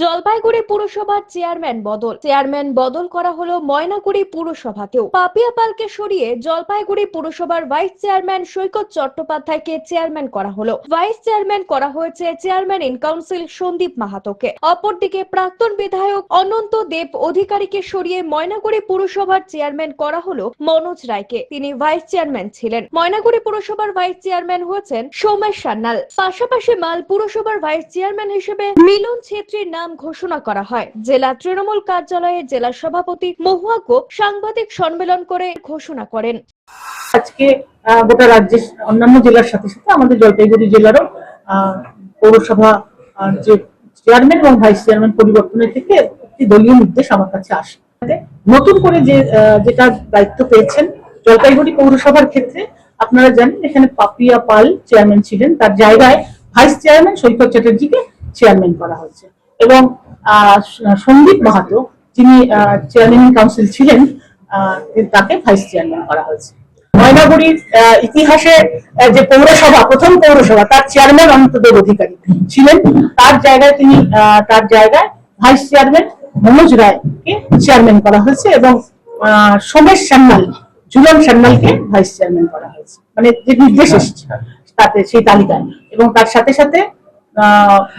Jalpaiguri পুরসভার chairman বদল। Chairman বদল করা হলো ময়নাগুড়ি পুরসভাতেও পাপিয়া পালকে সরিয়ে জলপাইগুড়ি পুরসভার ভাইস চেয়ারম্যান সৈকত চট্টোপাধ্যায়কে চেয়ারম্যান করা হলো। ভাইস চেয়ারম্যান করা হয়েছে চেয়ারম্যান ইন কাউন্সিল সন্দীপ মাহাতোকে। অপরদিকে প্রাক্তন বিধায়ক অনন্ত দেব অধিকারীকে সরিয়ে ময়নাগুড়ি পুরসভার চেয়ারম্যান করা হলো মনোজ রায়কে। তিনি ভাইস চেয়ারম্যান ছিলেন। ময়নাগুড়ি পুরসভার ভাইস চেয়ারম্যান হয়েছেন সৌমেশ সান্যাল। পাশাপাশি মাল পুরসভার ভাইস চেয়ারম্যান হিসেবে মিলন ছেত্রীর নাম ঘোষণা করা হয়। জেলা তৃণমূল কার্যালয়ে জেলা সভাপতি মহুয়া গোপ সাংবাদিক সম্মেলন করে ঘোষণা করেন। আজকে গোটা রাজ্যের অন্যান্য জেলার সাথে সাথে আমাদের জলপাইগুড়ি জেলারও পৌরসভা যে চেয়ারম্যান এবং ভাইস চেয়ারম্যান পরিবর্তনের থেকে একটি দলীয় নির্দেশ আমার কাছে আসে। নতুন করে যে যেটা দায়িত্ব পেয়েছেন জলপাইগুড়ি পৌরসভার ক্ষেত্রে, আপনারা জানেন এখানে পাপিয়া পাল চেয়ারম্যান ছিলেন। তার জায়গায় ভাইস চেয়ারম্যান সৈকত চ্যাটার্জিকে চেয়ারম্যান করা হয়েছে। এবং সন্দীপ মাহাতো, যিনি চেয়ারম্যান কাউন্সিল ছিলেন তাকে ভাইস চেয়ারম্যান করা হয়েছে। ময়নাগুড়ির ইতিহাসে যে পৌরসভা, প্রথম পৌরসভা, তার চেয়ারম্যান অনন্তদেব অধিকারী ছিলেন। তার জায়গায় তিনি তার জায়গায় ভাইস চেয়ারম্যান মনোজ রায়কে চেয়ারম্যান করা হয়েছে এবং সোমেশ সান্যাল ঝুলন সান্যালকে ভাইস চেয়ারম্যান করা হয়েছে। মানে যে নির্দেশ এসেছে তাতে সেই তালিকায়। এবং তার সাথে সাথে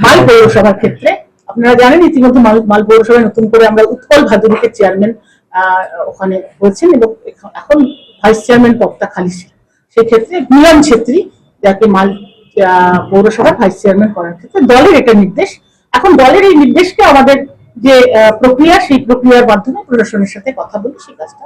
মাল পৌরসভার ক্ষেত্রে আপনারা জানেন ইতিমধ্যে মাল পৌরসভায় নতুন করে আমরা উৎপল ভাদুরীকে চেয়ারম্যান ওখানে হয়েছেন এবং এখন- ভাইস চেয়ারম্যান পদটা খালি ছিল। সেক্ষেত্রে মিলন ছেত্রী যাকে মাল আহ, পৌরসভার ভাইস চেয়ারম্যান করার ক্ষেত্রে দলের এটা নির্দেশ। এখন দলের এই নির্দেশকে আমাদের যে প্রক্রিয়া সেই প্রক্রিয়ার মাধ্যমে প্রশাসনের সাথে কথা বলে সেই কাজটা